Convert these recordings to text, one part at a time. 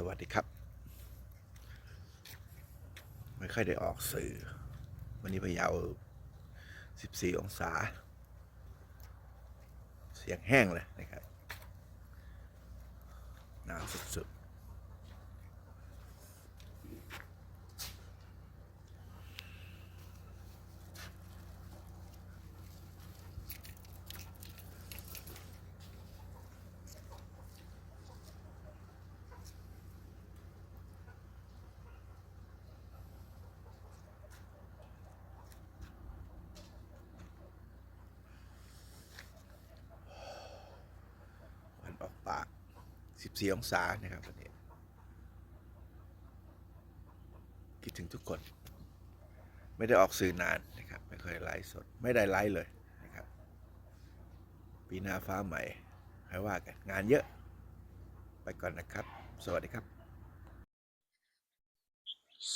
สวัสดีครับ ไม่ค่อยได้ออกสื่อ วันนี้พะเยา 14 องศา เสียงแห้งเลยนะครับหนาวสุดๆวันออกปาก 14องศานะครับวันนี้คิดถึงทุกคน ไม่ได้ออกสื่อนานนะครับ ไม่เคยไลฟ์สด ไม่ได้ไลฟ์เลยนะครับ ปีหน้าฟ้าใหม่ให้ว่ากัน งานเยอะ ไปก่อนนะครับ สวัสดีครับ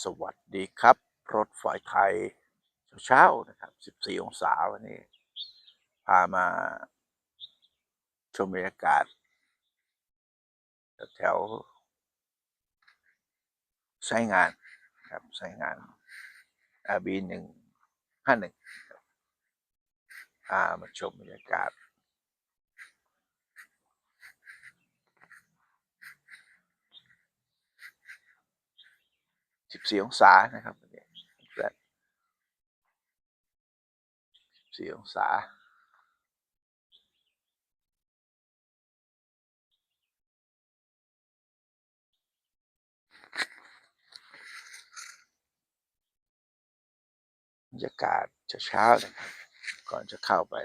สวัสดีครับ รถไฟไทยเช้าๆนะครับ 14 องศาวันนี้ พามาชมบรรยากาศ แถวๆใช้งานครับใช้งานอาบีหนึ่งห้าหนึ่งพามาชมบรรยากาศสิบสี่องศานะครับสิบสี่องศา รรยากาศเช้าๆนะครับก่อนจะเข้าไป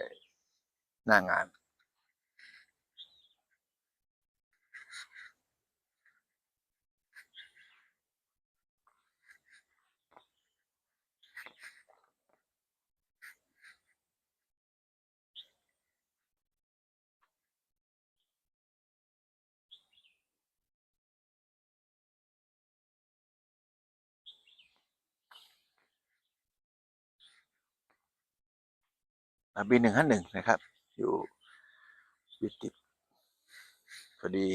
หน้างาน บีหนึ่งห้าหนึ่งนะครับ อยู่อยู่ติดพอดี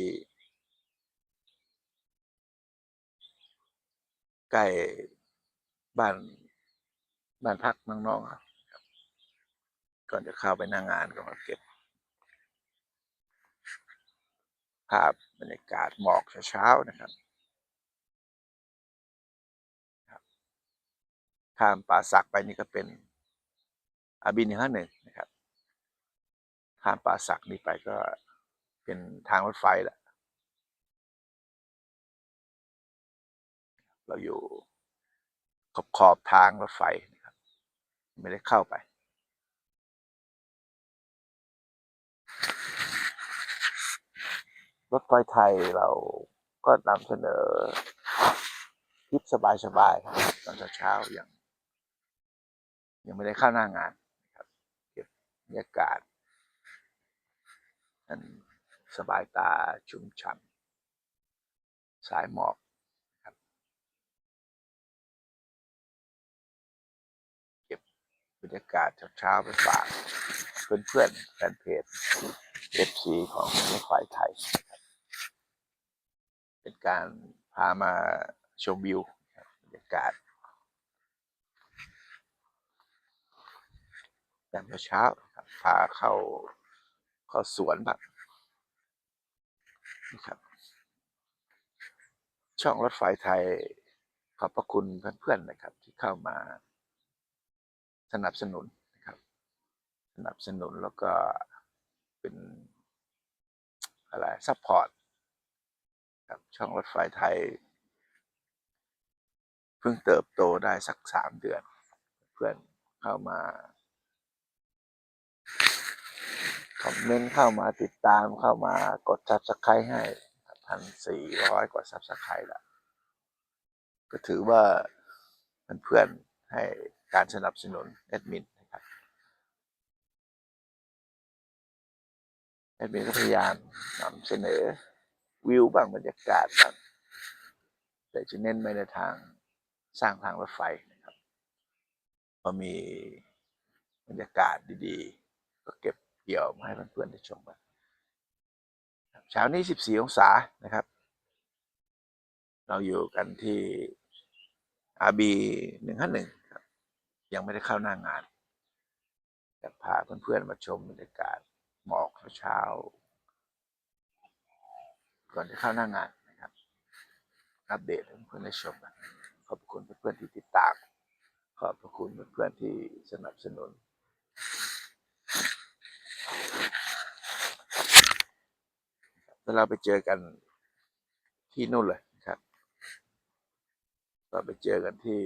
ใกล้บ้านบ้านพักน้องๆก่อนจะเข้าไปหน้างานก็มาเก็บ ภาพบรรยากาศหมอกเช้าๆนะครับครับข้ามป่าสักไปนี่ก็เป็น อาบีหนึ่งห้าหนึ่งนะครับ ข้ามป่าสักนี้ไปก็เป็นทางรถไฟแหละเราอยู่ขอบขอบทางรถไฟนะครับ ไม่ได้เข้าไป รถไฟไทยเราก็นำเสนอทริปสบายๆตอนเช้าๆอย่างยังไม่ได้เข้าหน้างานนะครับ เก็บบ รรยากาศอันสบายตาชุ่มฉ่ำสายหมอกครับเก็บบรรยากาศเช้าๆไปฝากเพื่อนๆแฟนเพจ FC ของรถไฟไทยนะครับเป็นการพามาชมวิวบรรยากาศยามเช้า พาเข้าเข้าสวนแบบนะครับ ช่องรถไฟไทย ขอบพระคุณเพื่อนๆนะครับ ที่เข้ามาสนับสนุนนะครับ สนับสนุนแล้วก็เป็นอะไรซัพพอร์ตครับช่องรถไฟไทย เพิ่งเติบโตได้สักสามเดือน เพื่อนเข้ามา ค อมเมนต์เข้ามาติดตามเข้ามากดซับสไครต์ให้พันสี่ร้อยกว่าซับสไครต์ละก็ถือว่าเพื่อนๆให้การสนับสนุนแอดมินนะครับแอดมินก็พยายามนำเสนอวิวบ้างบรรยากาศบ้างแต่จะเน้นไปในทางสร้างทางรถไฟนะครับพอมีบรรยากาศดีๆ ก็เก็บ กี่ยวมาให้เพื่อนๆได้ชมกันเช้านี้ 14 องศานะครับ เราอยู่กันที่ RB หนึ่งห้าหนึ่งครับ ยังไม่ได้เข้าหน้างานจะพาเพื่อนๆมาชมบรรยากาศหมอกเช้า ก่อนจะเข้าหน้างานนะครับอัปเดตเพื่อนๆได้ชมกันขอบคุณเพื่อนๆที่ติดตาม ขอบคุณเพื่อนๆที่สนับสนุน แล้วเราไปเจอกันที่นู่นเลยครับ เราไปเจอกันที่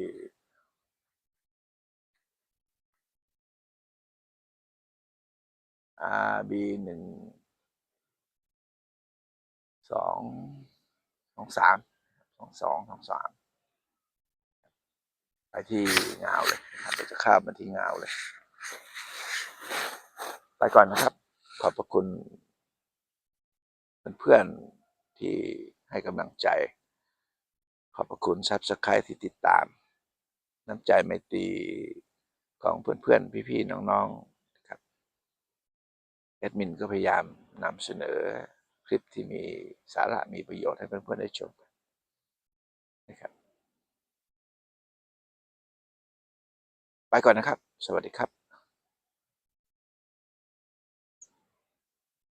RB หนึ่งสองสองสามสองสองสองสามไปที่งาเลยนะครับเราจะข้ามมาที่งาเลย ไปก่อนนะครับ ขอบพระคุณ เพื่อนๆที่ให้กำลังใจ ขอบพระคุณซับสไครต์ที่ติดตาม น้ำใจไมตรีของเพื่อนๆ พี่ๆ น้องๆครับแอดมินก็พยายามนำเสนอคลิปที่มีสาระมีประโยชน์ให้เพื่อนๆ ได้ชมนะครับไปก่อนนะครับ สวัสดีครับ